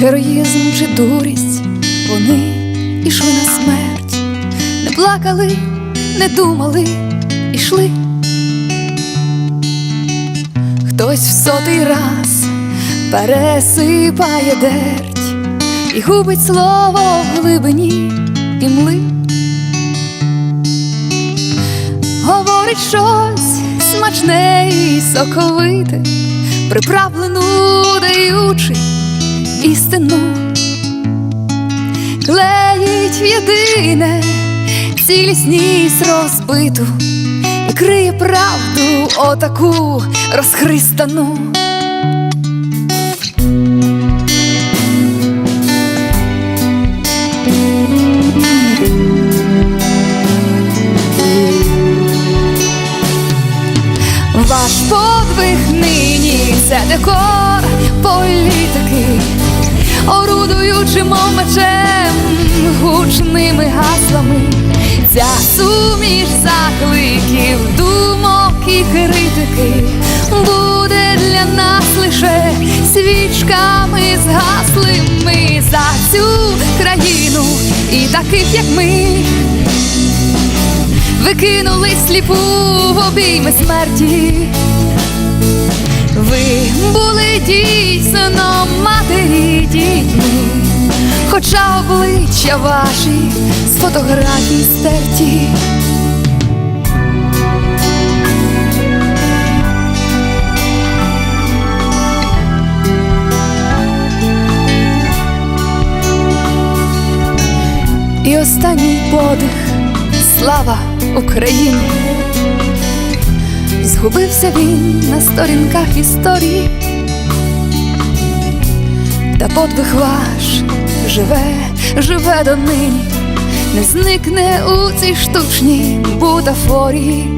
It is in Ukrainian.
розум чи дурість, вони ішли на смерть, не плакали, не думали, ішли. Хтось в сотий раз пересипає дерть і губить слово в глибині імли. Говорить щось смачне і соковите, приправлену даючи істину, клеїть в єдине цілісність розбиту і криє правду отаку розхристану. Ваш подвиг нині це декор політики, мечем, гучними гаслами, ця суміш закликів, думок і критики буде для нас лише свічками згаслими за цю країну. І таких, як ми викинули сліпу в обійми смерті. Ви були дійсно матері дітьми, хоча обличчя ваші з фотографій стерті. І останній подих слава Україні. Згубився він на сторінках історії, та подвиг ваш живе, живе донині, не зникне у цій штучній бутафорії.